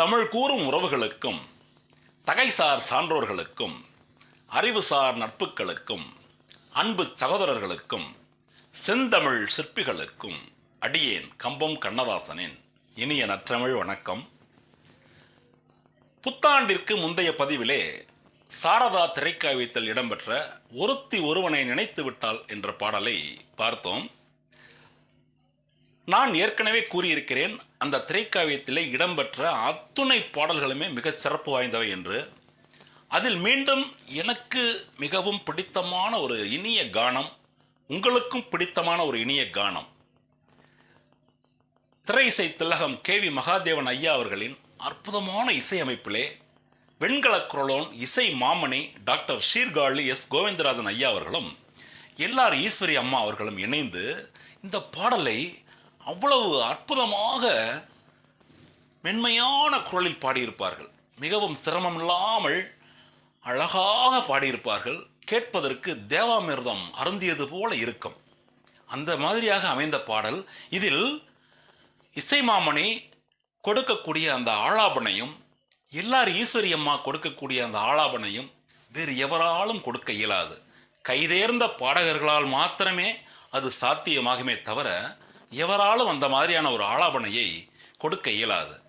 தமிழ் கூறும் உறவுகளுக்கும் தகைசார் சான்றோர்களுக்கும் அறிவுசார் நட்புகளுக்கும் அன்பு சகோதரர்களுக்கும் செந்தமிழ் சிற்பிகளுக்கும் அடியேன் கம்பம் கண்ணதாசனின் இனிய நற்றமிழ் வணக்கம். புத்தாண்டிற்கு முந்தைய பதிவிலே சாரதா திரைக்காவியத்தில் இடம்பெற்ற ஒருத்தி ஒருவனை நினைத்து விட்டாள் என்ற பாடலை பார்த்தோம். நான் ஏற்கனவே கூறியிருக்கிறேன் அந்த திரைக்காவியத்தில் இடம்பெற்ற அத்துணை பாடல்களுமே மிகச் சிறப்பு வாய்ந்தவை என்று. அதில் மீண்டும் எனக்கு மிகவும் பிடித்தமான ஒரு இனிய கானம் உங்களுக்கும் பிடித்தமான ஒரு இனிய கானம். திரை இசை திலகம் கே வி மகாதேவன் ஐயா அவர்களின் அற்புதமான இசையமைப்பிலே வெண்கல குரலோன் இசை மாமணி டாக்டர் ஷீர்காழி எஸ். கோவிந்தராஜன் ஐயா அவர்களும் எல்லார் ஈஸ்வரி அம்மா அவர்களும் இணைந்து இந்த பாடலை அவ்வளவு அற்புதமாக மென்மையான குரலில் பாடியிருப்பார்கள். மிகவும் சிரமமில்லாமல் அழகாக பாடியிருப்பார்கள். கேட்பதற்கு தேவாமிர்தம் அருந்தியது போல இருக்கும். அந்த மாதிரியாக அமைந்த பாடல். இதில் இசைமாமணி கொடுக்கக்கூடிய அந்த ஆளாபனையும் எல்லார் ஈஸ்வரியம்மா கொடுக்கக்கூடிய அந்த ஆளாபனையும் வேறு எவராலும் கொடுக்க இயலாது. கைதேர்ந்த பாடகர்களால் மாத்திரமே அது சாத்தியமாகுமே தவிர எவராலும் அந்த மாதிரியான ஒரு ஆலாபனையை கொடுக்க இயலாது.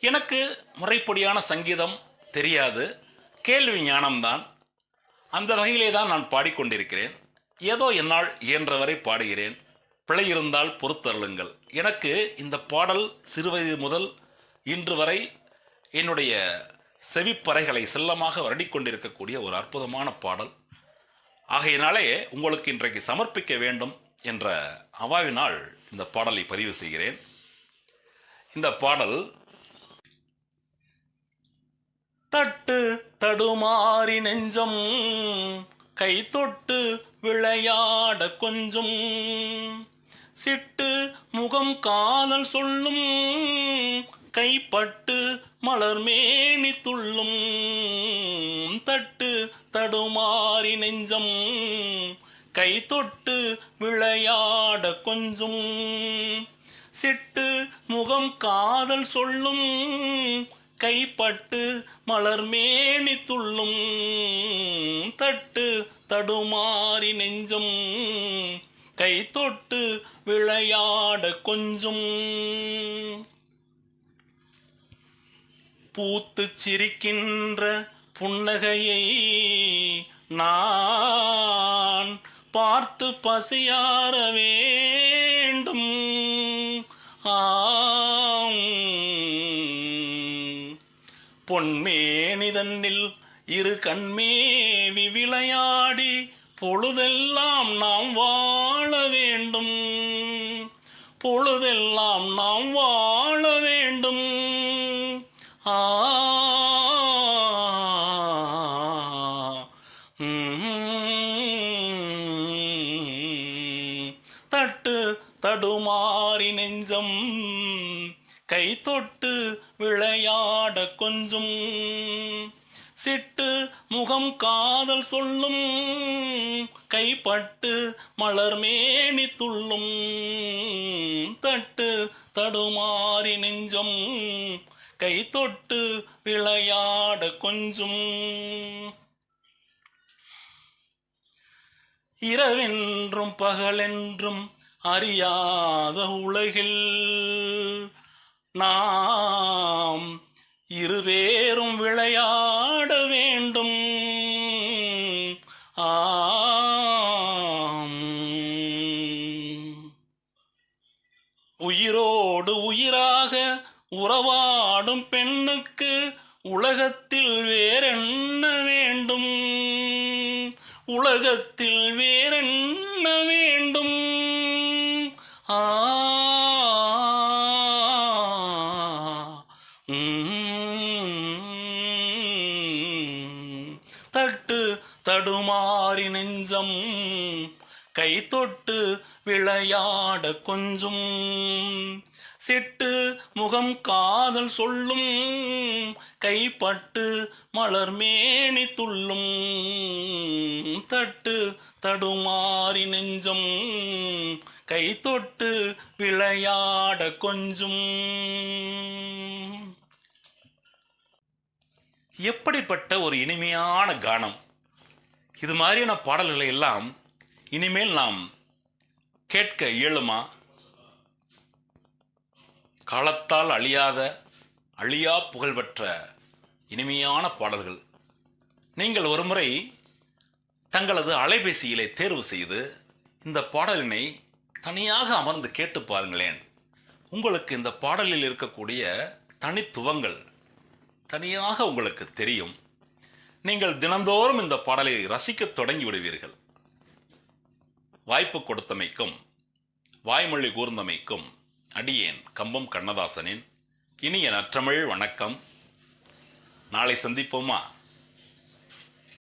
எனக்கு முறைப்படியான சங்கீதம் தெரியாது கேள்வி ஞானம்தான். அந்த வகையிலே தான் நான் பாடிக்கொண்டிருக்கிறேன். ஏதோ என்னால் இயன்றவரை பாடுகிறேன். பிழை இருந்தால் பொறுத்தருளுங்கள். எனக்கு இந்த பாடல் சிறுவயது முதல் இன்று வரை என்னுடைய செவிப்பறைகளை செல்லமாக வருடிக்கொண்டிருக்கக்கூடிய ஒரு அற்புதமான பாடல். ஆகையினாலே உங்களுக்கு இன்றைக்கு சமர்ப்பிக்க வேண்டும். என்ற அவாவினால் இந்த பாடலை பதிவு செய்கிறேன். இந்த பாடல் தட்டு தடுமாறி நெஞ்சம் கை தொட்டு விளையாட கொஞ்சம் சிட்டு முகம் காதல் சொல்லும் கைப்பட்டு மலர் மேனி துள்ளும் தட்டு தடுமாறி நெஞ்சம் கை தொட்டு விளையாட கொஞ்சம். சிட்டு முகம் காதல் சொல்லும். கைப்பட்டு மலர் மேனி துள்ளும். தட்டு தடுமாறி நெஞ்சும். கை தொட்டு விளையாட கொஞ்சம். பூத்து சிரிக்கின்ற புன்னகையை நான் பார்த்து பசியார வேண்டும். ஆம். பொன்மேனிதன்னில் இரு கண்மேவி விளையாடி பொழுதெல்லாம் நாம் வாழ வேண்டும். பொழுதெல்லாம் நாம் வாழ கை தொட்டு விளையாட கொஞ்சம். சிட்டு முகம் காதல் சொல்லும். கைப்பட்டு மலர் மேனி துள்ளும். தட்டு தடுமாறி நெஞ்சம். கை தொட்டு விளையாட கொஞ்சும். இரவென்றும் பகலென்றும் அறியாத உலகில் நாம் இருவேரும் விளையாட வேண்டும். ஆம். உயிரோடு உயிராக உறவாடும் பெண்ணுக்கு உலகத்தில் வேறென்ன வேண்டும்? உலகத்தில் வேற தடுமாறி நெஞ்சம் கை தொட்டு விளையாட கொஞ்சம். சிட்டு முகம் காதல் சொல்லும் கைப்பட்டு மலர் மேனி துள்ளும். தட்டு தடுமாறி நெஞ்சம் கை தொட்டு விளையாட கொஞ்சம். எப்படிப்பட்ட ஒரு இனிமையான கானம்? இது மாதிரியான பாடல்களை எல்லாம் இனிமேல் நாம் கேட்க இயலுமா? காலத்தால் அழியாத அழியா புகழ்பெற்ற இனிமையான பாடல்கள். நீங்கள் ஒருமுறை தங்களது அலைபேசியிலே தேர்வு செய்து இந்த பாடலினை தனியாக அமர்ந்து கேட்டு பாருங்களேன். உங்களுக்கு இந்த பாடலில் இருக்கக்கூடிய தனித்துவங்கள் தனியாக உங்களுக்கு தெரியும். நீங்கள் தினந்தோறும் இந்த பாடலை ரசிக்க தொடங்கி விடுவீர்கள் வாய்ப்பு கொடுத்தமைக்கும் வாய்மொழி கூர்ந்தமைக்கும் அடியேன் கம்பம் கண்ணதாசனின் இனிய நற்றமிழ் வணக்கம். நாளை சந்திப்போமா?